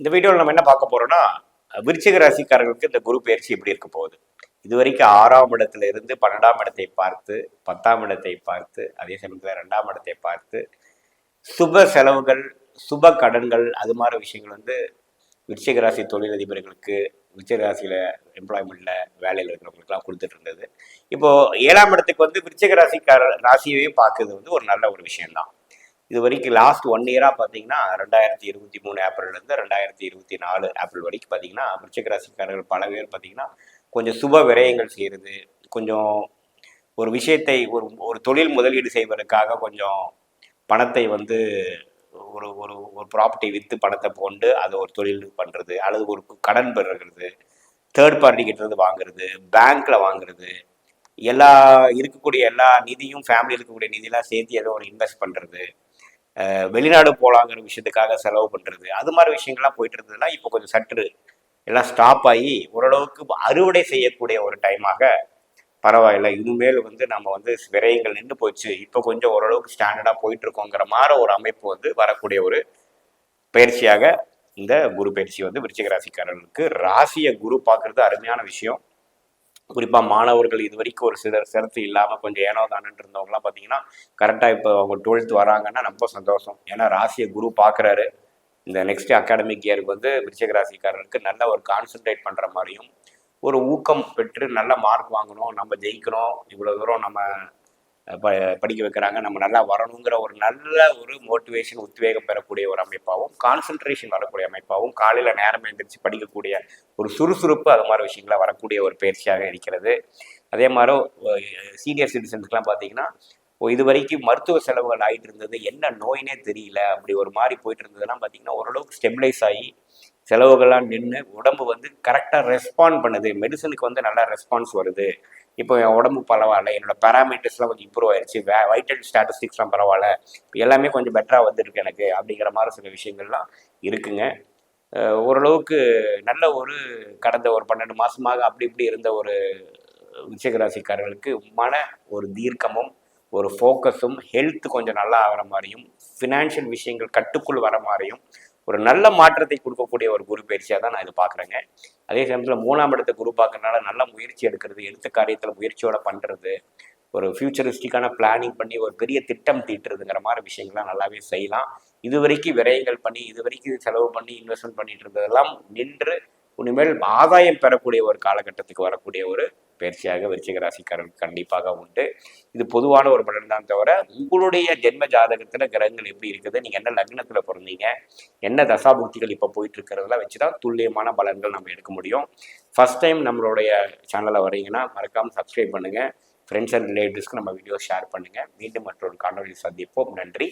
இந்த வீடியோவில் நம்ம என்ன பார்க்க போறோம்னா விருச்சிக ராசிக்காரர்களுக்கு இந்த குரு பயிற்சி எப்படி இருக்க போகுது? இது வரைக்கும் ஆறாம் இடத்துல இருந்து பன்னெண்டாம் இடத்தை பார்த்து பத்தாம் இடத்தை பார்த்து அதே சமயத்தில் ரெண்டாம் இடத்தை பார்த்து சுப செலவுகள் சுப கடன்கள் அது மாதிரி விஷயங்கள் வந்து விருச்சிக ராசி தொழிலதிபர்களுக்கு விருச்சிக எம்ப்ளாய்மெண்ட்டில் வேலையில் இருக்கிறவங்களுக்குலாம் கொடுத்துட்டு இருந்தது. இப்போது ஏழாம் இடத்துக்கு வந்து விருச்சிக ராசிக்கார ராசியையும் பார்க்கறது வந்து ஒரு நல்ல ஒரு விஷயம்தான். இது வரைக்கும் லாஸ்ட் ஒன் இயராக பார்த்தீங்கன்னா ரெண்டாயிரத்தி இருபத்தி மூணு ஏப்ரல்லேருந்து ரெண்டாயிரத்தி இருபத்தி நாலு ஏப்ரல் வரைக்கும் பார்த்தீங்கன்னா விருச்சிக ராசிக்காரர்கள் பல பேர் பார்த்தீங்கன்னா கொஞ்சம் சுப விரயங்கள் செய்கிறது கொஞ்சம் ஒரு விஷயத்தை ஒரு ஒரு தொழில் முதலீடு செய்வதற்காக கொஞ்சம் பணத்தை வந்து ஒரு ஒரு ஒரு ப்ராப்பர்ட்டி விற்று பணத்தை போண்டு அதை ஒரு தொழில் பண்ணுறது அல்லது ஒரு கடன் பெறுறது தேர்ட் பார்ட்டி கிட்ட வாங்குறது பேங்க்கில் வாங்குறது எல்லா இருக்கக்கூடிய எல்லா நிதியும் ஃபேமிலியில் இருக்கக்கூடிய நிதியெல்லாம் சேர்த்து ஏதோ ஒரு இன்வெஸ்ட் பண்ணுறது வெளிநாடு போகலாங்கிற விஷயத்துக்காக செலவு பண்ணுறது அது மாதிரி விஷயங்கள்லாம் போயிட்டு இருந்ததுன்னா இப்போ கொஞ்சம் சற்று எல்லாம் ஸ்டாப் ஆகி ஓரளவுக்கு அறுவடை செய்யக்கூடிய ஒரு டைமாக பரவாயில்ல இனிமேல் வந்து நம்ம வந்து விரயங்கள் நின்று போச்சு. இப்போ கொஞ்சம் ஓரளவுக்கு ஸ்டாண்டர்டாக போயிட்டு இருக்கோங்கிற மாதிரி ஒரு அமைப்பு வந்து வரக்கூடிய ஒரு பயிற்சியாக இந்த குரு பயிற்சி வந்து விருச்சிக ராசிக்காரர்களுக்கு ராசியை குரு பார்க்கறது அருமையான விஷயம். குறிப்பாக மாணவர்கள் இது வரைக்கும் ஒரு சிலர் சிரத்து இல்லாமல் கொஞ்சம் ஏனோ தானன் இருந்தவங்கலாம் பார்த்தீங்கன்னா கரெக்டாக இப்போ அவங்க டுவெல்த் வராங்கன்னா ரொம்ப சந்தோஷம். ஏன்னா ராசியை குரு பார்க்குறாரு. இந்த நெக்ஸ்ட் அகாடமிக் இயருக்கு வந்து விருச்சிக ராசிக்காரர்களுக்கு நல்ல ஒரு கான்சென்ட்ரேட் பண்ணுற மாதிரியும் ஒரு ஊக்கம் பெற்று நல்ல மார்க் வாங்கணும் நம்ம ஜெயிக்கணும் இவ்வளோ தூரம் நம்ம ப படிக்க வைக்கிறாங்க நம்ம நல்லா வரணுங்கிற ஒரு நல்ல ஒரு மோட்டிவேஷன் உத்வேகம் பெறக்கூடிய ஒரு அமைப்பாகவும் கான்சன்ட்ரேஷன் வரக்கூடிய அமைப்பாகவும் காலையில் நேரம் எழுந்திரிச்சு படிக்கக்கூடிய ஒரு சுறுசுறுப்பு அது மாதிரி விஷயங்களாக வரக்கூடிய ஒரு பயிற்சியாக இருக்கிறது. அதே மாதிரி சீனியர் சிட்டிசன்ஸ்க்குலாம் பார்த்தீங்கன்னா இது வரைக்கும் மருத்துவ செலவுகள் ஆகிட்டு இருந்தது என்ன நோயினே தெரியல அப்படி ஒரு மாதிரி போயிட்டு இருந்ததுலாம் பார்த்தீங்கன்னா ஓரளவுக்கு ஸ்டெபிலைஸ் ஆகி செலவுகள்லாம் நின்று உடம்பு வந்து கரெக்டாக ரெஸ்பாண்ட் பண்ணுது. மெடிசனுக்கு வந்து நல்லா ரெஸ்பான்ஸ் வருது. இப்போ என் உடம்பு பரவாயில்ல. என்னோட பேராமீட்டர்ஸ்லாம் கொஞ்சம் இம்ப்ரூவ் ஆயிடுச்சு வே வைட்டல் ஸ்டாட்டிஸ்டிக்ஸ்லாம் பரவாயில்ல. இப்போ எல்லாமே கொஞ்சம் பெட்டராக வந்துருக்கு எனக்கு. அப்படிங்கிற மாதிரி சில விஷயங்கள்லாம் இருக்குங்க. ஓரளவுக்கு நல்ல ஒரு கடந்த ஒரு பன்னெண்டு மாதமாக அப்படி இப்படி இருந்த ஒரு விச்சகராசிக்காரர்களுக்கு மன ஒரு தீர்க்கமும் ஒரு ஃபோக்கஸும் ஹெல்த் கொஞ்சம் நல்லா ஆகிற மாதிரியும் ஃபினான்ஷியல் விஷயங்கள் கட்டுக்குள் வர மாதிரியும் ஒரு நல்ல மாற்றத்தை கொடுக்கக்கூடிய ஒரு குரு பயிற்சியாக தான் நான் இது பார்க்குறேங்க அதே சமயத்தில் மூணாம் இடத்த குரு பார்க்கறனால நல்ல முயற்சி எடுக்கிறது எடுத்த காரியத்தில் முயற்சியோட பண்ணுறது ஒரு ஃபியூச்சரிஸ்டிக்கான பிளானிங் பண்ணி ஒரு பெரிய திட்டம் தீட்டுறதுங்கிற மாதிரி விஷயங்கள்லாம் நல்லாவே செய்யலாம். இது வரைக்கும் விரயங்கள் பண்ணி இது வரைக்கும் செலவு பண்ணி இன்வெஸ்ட்மெண்ட் பண்ணிட்டு இருந்ததெல்லாம் நின்று இனிமேல் ஆதாயம் பெறக்கூடிய ஒரு காலகட்டத்துக்கு வரக்கூடிய ஒரு பயிற்சியாக விருச்சிக ராசிக்காரர்கள் கண்டிப்பாக உண்டு. இது பொதுவான ஒரு பலன் தான் தவிர உங்களுடைய ஜென்ம ஜாதகத்துல கிரகங்கள் எப்படி இருக்குது நீங்க என்ன லக்னத்துல பிறந்தீங்க என்ன தசாபுக்திகள் இப்போ போயிட்டு வச்சு வச்சுதான் துல்லியமான பலன்கள் நம்ம எடுக்க முடியும். ஃபர்ஸ்ட் டைம் நம்மளுடைய சேனலை வரீங்கன்னா மறக்காம சப்ஸ்கிரைப் பண்ணுங்க. ஃப்ரெண்ட்ஸ் அண்ட் ரிலேட்டிவ்ஸ்க்கு நம்ம வீடியோ ஷேர் பண்ணுங்க. மீண்டும் மற்றொரு காணொலி சந்திப்போம். நன்றி.